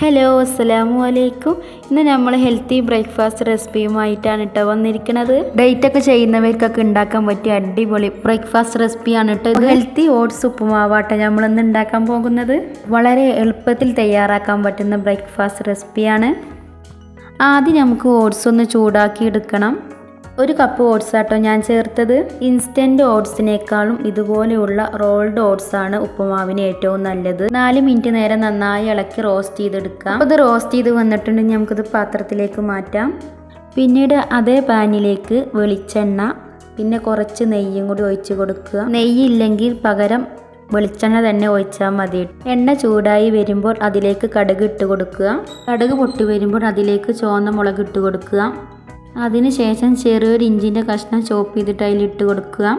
Hello അസ്സലാമു അലൈക്കും. ഇന്ന് നമ്മൾ ഹെൽത്തി ബ്രേക്ക്ഫാസ്റ്റ് റെസിപ്പിയുമായിട്ടാണ് കേട്ടോ വന്നിരിക്കുന്നത് ഡേറ്റ് ഒക്കെ ചെയ്യുന്നവർക്കൊക്കെ ഉണ്ടാക്കാൻ പറ്റിയ അടിപൊളി ബ്രേക്ക്ഫാസ്റ്റ് റെസിപ്പിയാണ് കേട്ടോ ഹെൽത്തി ഓട്സ് ഉപ്പുമാവാട്ടെ നമ്മൾ ഇന്ന് ഉണ്ടാക്കാൻ പോകുന്നത്. വളരെ എളുപ്പത്തിൽ തയ്യാറാക്കാൻ പറ്റുന്ന ബ്രേക്ക്ഫാസ്റ്റ് റെസിപ്പിയാണ് ആദ്യം നമുക്ക് ഓട്സ് ഒന്ന് ചൂടാക്കി എടുക്കണം ഒരു കപ്പ് ഓട്സ് ആട്ടോ ഞാൻ ചേർത്തത്. ഇൻസ്റ്റന്റ് ഓട്സിനേക്കാളും ഇതുപോലെയുള്ള റോൾഡ് ഓട്സ് ആണ് ഉപ്പുമാവിന് ഏറ്റവും നല്ലത്. നാല് മിനിറ്റ് നേരം നന്നായി ഇളക്കി റോസ്റ്റ് ചെയ്തെടുക്കാം. അപ്പോൾ ഇത് റോസ്റ്റ് ചെയ്ത് വന്നിട്ടുണ്ടെങ്കിൽ നമുക്കിത് പാത്രത്തിലേക്ക് മാറ്റാം. പിന്നീട് അതേ പാനിലേക്ക് വെളിച്ചെണ്ണ പിന്നെ കുറച്ച് നെയ്യും കൂടി ഒഴിച്ച് കൊടുക്കുക. നെയ്യില്ലെങ്കിൽ പകരം വെളിച്ചെണ്ണ തന്നെ ഒഴിച്ചാൽ മതി. എണ്ണ ചൂടായി വരുമ്പോൾ അതിലേക്ക് കടുക് ഇട്ട് കൊടുക്കുക. കടുക് പൊട്ടി വരുമ്പോൾ അതിലേക്ക് ചുവന്ന മുളക് ഇട്ട് കൊടുക്കുക. അതിനുശേഷം ചെറിയൊരു ഇഞ്ചിന്റെ കഷ്ണം ചോപ്പ് ചെയ്തിട്ട് അതിലിട്ട് കൊടുക്കുക.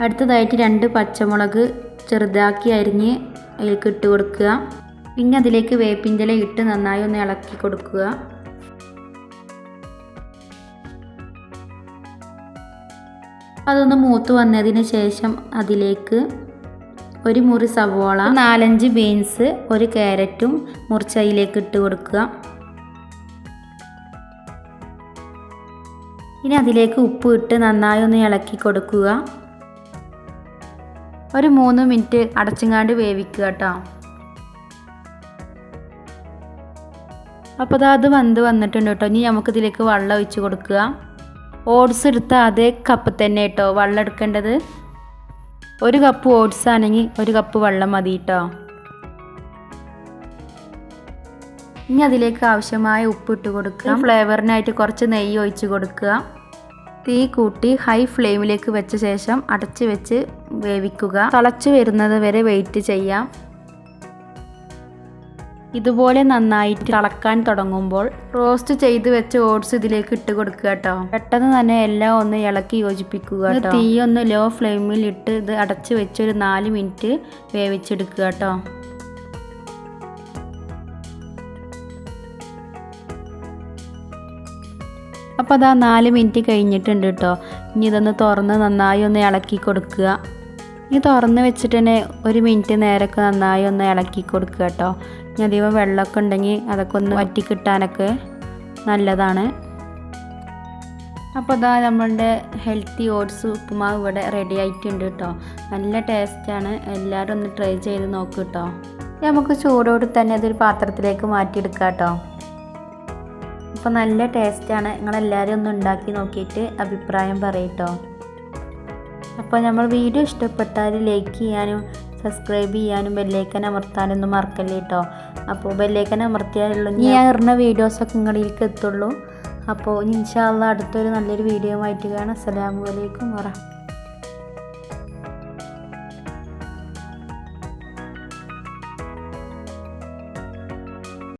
അടുത്തതായിട്ട് രണ്ട് പച്ചമുളക് ചെറുതാക്കി അരിഞ്ഞ് അതിലേക്ക് ഇട്ട് കൊടുക്കുക. പിന്നെ അതിലേക്ക് വേപ്പിന്റെ ഇട്ട് നന്നായി ഒന്ന് ഇളക്കി കൊടുക്കുക. അതൊന്ന് മൂത്ത് വന്നതിന് ശേഷം അതിലേക്ക് ഒരു മുറി സവോള നാലഞ്ച് ബീൻസ് ഒരു ക്യാരറ്റും മുറിച്ചതിലേക്ക് ഇട്ട് കൊടുക്കുക. ഇനി അതിലേക്ക് ഉപ്പ് ഇട്ട് നന്നായി ഒന്ന് ഇളക്കി കൊടുക്കുക. ഒരു മൂന്ന് മിനിറ്റ് അടച്ചുങ്ങാണ്ട് വേവിക്കുക കേട്ടോ. അപ്പോൾ അത് വന്ന് വന്നിട്ടുണ്ട് കേട്ടോ. ഇനി നമുക്കിതിലേക്ക് വെള്ളം ഒഴിച്ച് കൊടുക്കുക. ഓട്സ് എടുത്ത അതേ കപ്പ് തന്നെ കേട്ടോ. വെള്ളം എടുക്കേണ്ടത്. ഒരു കപ്പ് ഓട്സ് ആണെങ്കിൽ ഒരു കപ്പ് വെള്ളം മതി കേട്ടോ. ഇനി അതിലേക്ക് ആവശ്യമായ ഉപ്പ് ഇട്ട് കൊടുക്കുക ഫ്ലേവറിനായിട്ട് കുറച്ച് നെയ്യ് ഒഴിച്ച് കൊടുക്കുക. തീ കൂട്ടി ഹൈ ഫ്ലെയിമിലേക്ക് വെച്ച ശേഷം അടച്ച് വെച്ച് വേവിക്കുക. തിളച്ച് വരുന്നത് വരെ വെയിറ്റ് ചെയ്യാം. ഇതുപോലെ നന്നായിട്ട് തിളക്കാൻ തുടങ്ങുമ്പോൾ റോസ്റ്റ് ചെയ്ത് വെച്ച ഓട്സ് ഇതിലേക്ക് ഇട്ട് കൊടുക്കുക കേട്ടോ. പെട്ടെന്ന് തന്നെ എല്ലാം ഒന്ന് ഇളക്കി യോജിപ്പിക്കുക കേട്ടോ. തീ ഒന്ന് ലോ ഫ്ലെയിമിൽ ഇട്ട് ഇത് അടച്ച് വെച്ച് ഒരു നാല് മിനിറ്റ് വേവിച്ചെടുക്കുക കേട്ടോ. അപ്പോൾ അതാ നാല് മിനിറ്റ് കഴിഞ്ഞിട്ടുണ്ട് കേട്ടോ ഇനി ഇതൊന്ന് തുറന്ന് നന്നായി ഒന്ന് ഇളക്കി കൊടുക്കുക. ഇനി തുറന്ന് വെച്ചിട്ട് തന്നെ ഒരു മിനിറ്റ് നേരമൊക്കെ നന്നായി ഒന്ന് ഇളക്കി കൊടുക്കുക കേട്ടോ ഇനി അധികം വെള്ളമൊക്കെ ഉണ്ടെങ്കിൽ അതൊക്കെ ഒന്ന് വറ്റി കിട്ടാനൊക്കെ നല്ലതാണ്. അപ്പോൾ അതാ നമ്മളുടെ ഹെൽത്തി ഓട്സ് ഉപ്പുമാവ് ഇവിടെ റെഡി ആയിട്ടുണ്ട് കേട്ടോ നല്ല ടേസ്റ്റാണ് എല്ലാവരും ഒന്ന് ട്രൈ ചെയ്ത് നോക്കൂ കേട്ടോ നമുക്ക് ചൂടോട് തന്നെ അതൊരു പാത്രത്തിലേക്ക് മാറ്റിയെടുക്കാം കേട്ടോ അപ്പോൾ നല്ല ടേസ്റ്റാണ്. നിങ്ങളെല്ലാവരും ഒന്ന് ഉണ്ടാക്കി നോക്കിയിട്ട് അഭിപ്രായം പറയട്ടോ. അപ്പോൾ നമ്മൾ വീഡിയോ ഇഷ്ടപ്പെട്ടാൽ ലൈക്ക് ചെയ്യാനും സബ്സ്ക്രൈബ് ചെയ്യാനും ബെല്ലേക്കൻ അമർത്താനൊന്നും മറക്കല്ലേ കേട്ടോ അപ്പോൾ ബെല്ലേക്കൻ അമർത്തിയാലുള്ള ഞാൻ ഇടുന്ന വീഡിയോസൊക്കെ നിങ്ങളിലേക്ക് എത്തുള്ളൂ. അപ്പോൾ ഇൻഷാല്ല അടുത്തൊരു നല്ലൊരു വീഡിയോ ആയിട്ട് കാണാം. അസ്സലാമു അലൈക്കും വറഹ്മത്തുള്ളാഹി